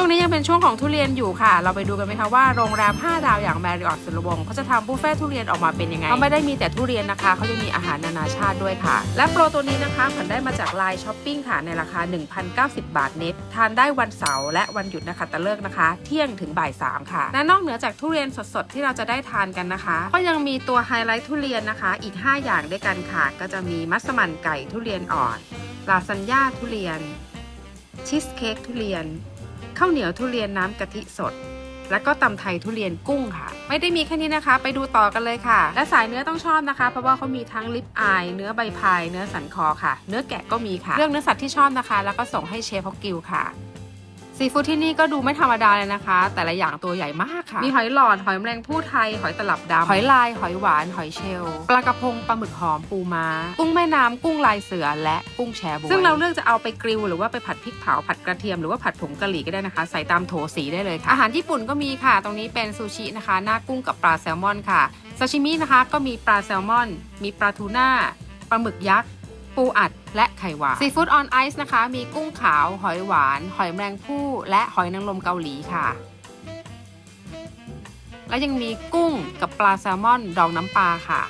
ช่วงนี้ยังเป็นช่วงของทุเรียนอยู่ค่ะ เราไปดูกันไหมคะว่าโรงแรม 5 ดาวอย่างแมริออทสุรวงศ์เขาจะทำบุฟเฟ่ทุเรียนออกมาเป็นยังไงเขาไม่ได้มีแต่ทุเรียนนะคะเขายังมีอาหารนานาชาติด้วยค่ะ และโปรตัวนี้นะคะขวัญได้มาจากไลน์ช้อปปิ้งค่ะในราคา 1,090 บาทเน็ตทานได้วันเสาร์และวันหยุดนะคะตะเลิกนะคะ เที่ยงถึงบ่ายสามค่ะและนอกเหนือจากทุเรียนสดๆที่เราจะได้ทานกันนะคะ ก็ยังมีตัวไฮไลท์ทุเรียนนะคะอีก 5 อย่างด้วยกันค่ะก็จะมีมัสมั่นไก่ทุเรียนอ่อนลาซานญ่าทุเรียนชีสเค้กทุเรียน ข้าวเหนียวทุเรียนน้ำกะทิสด แล้วก็ตำไทยทุเรียนกุ้งค่ะ ไม่ได้มีแค่นี้นะคะ ไปดูต่อกันเลยค่ะ และสายเนื้อต้องชอบนะคะ เพราะว่าเขามีทั้งลิปอาย เนื้อใบพาย เนื้อสันคอค่ะ เนื้อแกะก็มีค่ะ เรื่องเนื้อสัตว์ที่ชอบนะคะ แล้วก็ส่งให้เชฟฮอกกิลค่ะ ซีฟู้ดที่นี่ก็ดูไม่ธรรมดาเลยนะคะ แต่ละอย่างตัวใหญ่มากค่ะ มีหอยหลอด หอยแมลงภู่ไทย หอยตลับดำหอยลาย หอยหวาน หอยเชลล์ปลากระพงปลาหมึกหอมปูม้า กุ้งแม่น้ำกุ้งลายเสือและกุ้งแชบวยซึ่งเราเลือกจะเอาไปกริลหรือว่าไปผัดพริกเผาผัดกระเทียมหรือว่าผัดผงกะหรี่ก็ได้นะคะ ใส่ตามโถสีได้เลยค่ะอาหารญี่ปุ่นก็มีค่ะ ตรงนี้เป็นซูชินะคะ หน้ากุ้งกับปลาแซลมอนค่ะซาชิมินะคะก็มีปลาแซลมอน มีปลาทูน่าปลาหมึกยักษ์ ปูอัด และไข่หวานซีฟู้ดออนไอซ์นะคะ มีกุ้งขาว หอยหวาน หอยแมลงภู่และหอยนางรมเกาหลีค่ะ และยังมีกุ้งกับปลาแซลมอนดองน้ำปลาค่ะ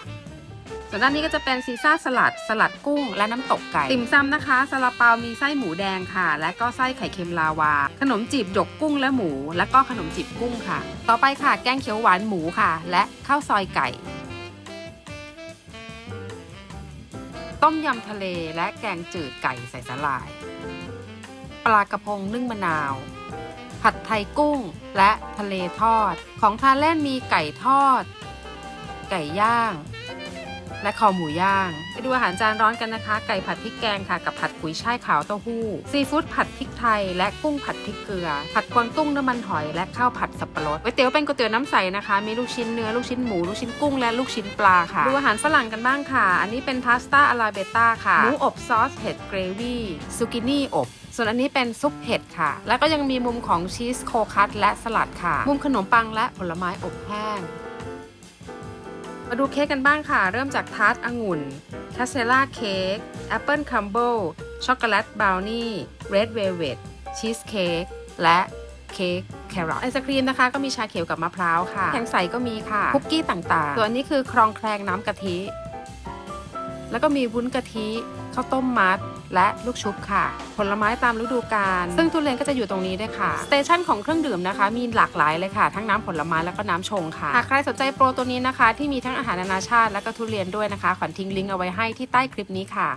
ส่วนด้านนี้ก็จะเป็นซีซ่าสลัด สลัดกุ้ง และน้ำตกไก่ ติ่มซำนะคะซาลาเปามีไส้หมูแดงค่ะ และก็ไส้ไข่เค็มลาวา ขนมจีบหยกกุ้งและหมู และก็ขนมจีบกุ้งค่ะ ต่อไปค่ะ แกงเขียวหวานหมูค่ะ และข้าวซอยไก่ ต้มยำทะเลและแกงจืดไก่ใส่สาหร่าย ปลากระพงนึ่งมะนาว ผัดไทยกุ้งและทะเลทอด ของทานเล่นมีไก่ทอด ไก่ย่าง และคอหมูย่าง ไปดูอาหารจานร้อนกันนะคะ ไก่ผัดพริกแกงค่ะกับผัดกุยช่ายขาวเต้าหู้ ซีฟู้ดผัดพริกไทย และกุ้งผัดพริกเกลือ ผัดกวางตุ้งน้ำมันหอยและข้าวผัดสับปะรดก๋วยเตี๋ยวเป็นก๋วยเตี๋ยวน้ำใสนะคะ มีลูกชิ้นเนื้อลูกชิ้นหมูลูกชิ้นกุ้งและลูกชิ้นปลาค่ะ ดูอาหารฝรั่งกันบ้างค่ะ อันนี้เป็นพาสต้าอาราเบต้าค่ะหมูอบซอสเห็ดเกรวี่ซูกินี่อบส่วนอันนี้เป็นซุปเห็ดค่ะ แล้วก็ยังมีมุมของชีสโคคัตและสลัดค่ะ มุมขนมปังและผลไม้อบแห้ง มาดูเค้กกันบ้างค่ะ เริ่มจากทาร์ตองุ่นคาเซล่าเค้กแอปเปิลคัมเบิลช็อกโกแลตบราวนี่เรดเวลเวทชีสเค้กและเค้กแครอทไอศครีมนะคะ ก็มีชาเขียวกับมะพร้าวค่ะ แข็งใสก็มีค่ะ คุกกี้ต่างๆ ส่วนอันนี้คือครองแคลงน้ำกะทิ แล้วก็มีวุ้นกะทิข้าวต้มมัด และลูกชุบค่ะ ผลไม้ตามฤดูกาลซึ่งทุเรียนก็จะอยู่ตรงนี้ด้วยค่ะสเตชันของเครื่องดื่มนะคะ มีหลากหลายเลยค่ะ ทั้งน้ำผลไม้แล้วก็น้ำชงค่ะหากใครสนใจโปรตัวนี้นะคะ ที่มีทั้งอาหารนานาชาติและก็ทุเรียนด้วยนะคะขวัญทิ้งลิงก์เอาไว้ให้ที่ใต้คลิปนี้ค่ะ